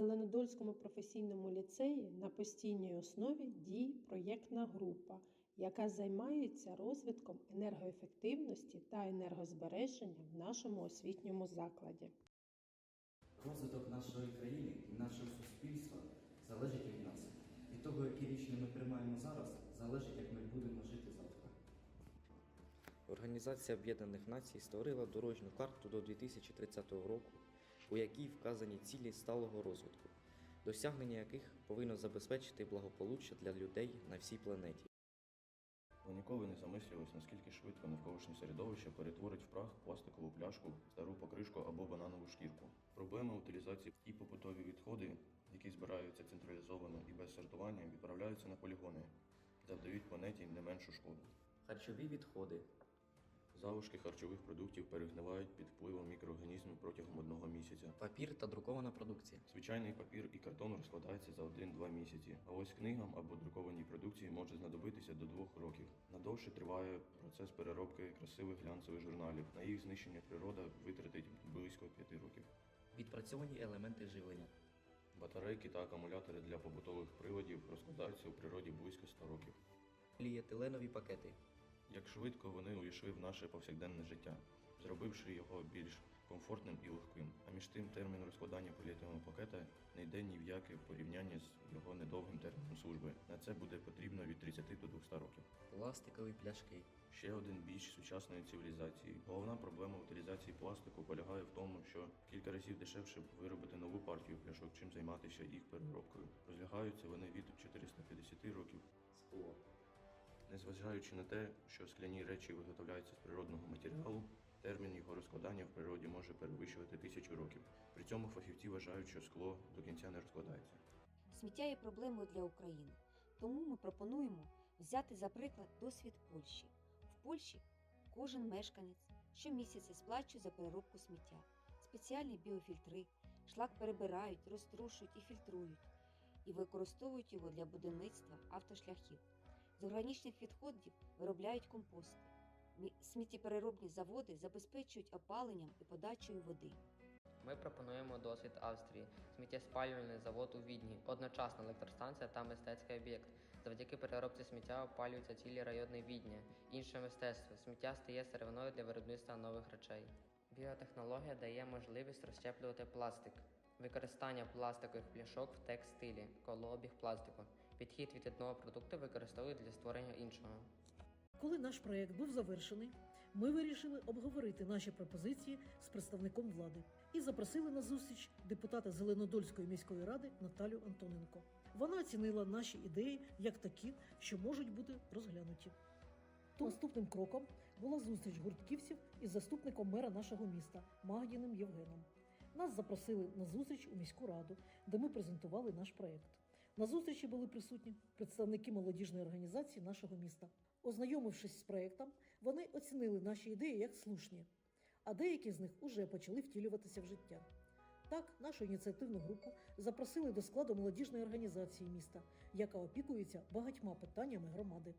Зеленодольському професійному ліцеї на постійній основі діє проєктна група, яка займається розвитком енергоефективності та енергозбереження в нашому освітньому закладі. Розвиток нашої країни і нашого суспільства залежить від нас. Від того, які рішення ми приймаємо зараз, залежить, як ми будемо жити завтра. Організація Об'єднаних Націй створила дорожню карту до 2030 року, у якій вказані цілі сталого розвитку, досягнення яких повинно забезпечити благополуччя для людей на всій планеті. Ви ніколи не замислювались, наскільки швидко навколишнє середовище перетворить в прах пластикову пляшку, стару покришку або бананову шкірку. Проблема утилізації і побутові відходи, які збираються централізовано і без сортування, відправляються на полігони, завдають планеті не меншу шкоду. Харчові відходи. Залишки харчових продуктів перегнивають під протягом одного місяця. Папір та друкована продукція. Звичайний папір і картон розкладаються за 1-2 місяці, а ось книгам або друкованій продукції може знадобитися до 2 років. Надовше триває процес переробки красивих глянцевих журналів. На їх знищення природа витратить близько 5 років. Відпрацьовані елементи живлення. Батарейки та акумулятори для побутових приладів розкладаються у природі близько 100 років. Поліетиленові пакети. Як швидко вони увійшли в наше повсякденне життя, зробивши його більш комфортним і легким. А між тим термін розкладання поліетиленового пакета не йде ні в яке порівняння з його недовгим терміном служби. На це буде потрібно від 30 до 200 років. Пластикові пляшки. Ще один біч сучасної цивілізації. Головна проблема утилізації пластику полягає в тому, що кілька разів дешевше виробити нову партію пляшок, чим займатися їх переробкою. Розлягаються вони від 450 років. Скло. Незважаючи на те, що скляні речі виготовляються з природного матеріалу, термін його розкладання в природі може перевищувати тисячу років. При цьому фахівці вважають, що скло до кінця не розкладається. Сміття є проблемою для України, тому ми пропонуємо взяти за приклад досвід Польщі. В Польщі кожен мешканець щомісяця сплачує за переробку сміття. Спеціальні біофільтри, шлак перебирають, розтрушують і фільтрують, і використовують його для будівництва автошляхів. З органічних відходів виробляють компости. Сміттєпереробні заводи забезпечують опаленням і подачею води. Ми пропонуємо досвід Австрії, сміттєспалювальний завод у Відні, одночасна електростанція та мистецький об'єкт. Завдяки переробці сміття опалюються цілі райони Відня. Інше мистецтво. Сміття стає сировиною для виробництва нових речей. Біотехнологія дає можливість розщеплювати пластик. Використання пластикових пляшок в текстилі, колообіг пластику. Підхід від одного продукту використовують для створення іншого. Коли наш проект був завершений, ми вирішили обговорити наші пропозиції з представником влади і запросили на зустріч депутата Зеленодольської міської ради Наталю Антоненко. Вона оцінила наші ідеї як такі, що можуть бути розглянуті. То наступним кроком була зустріч гуртківців із заступником мера нашого міста Магдіним Євгеном. Нас запросили на зустріч у міську раду, де ми презентували наш проект. На зустрічі були присутні представники молодіжної організації нашого міста. Ознайомившись з проектом, вони оцінили наші ідеї як слушні, а деякі з них уже почали втілюватися в життя. Так, нашу ініціативну групу запросили до складу молодіжної організації міста, яка опікується багатьма питаннями громади.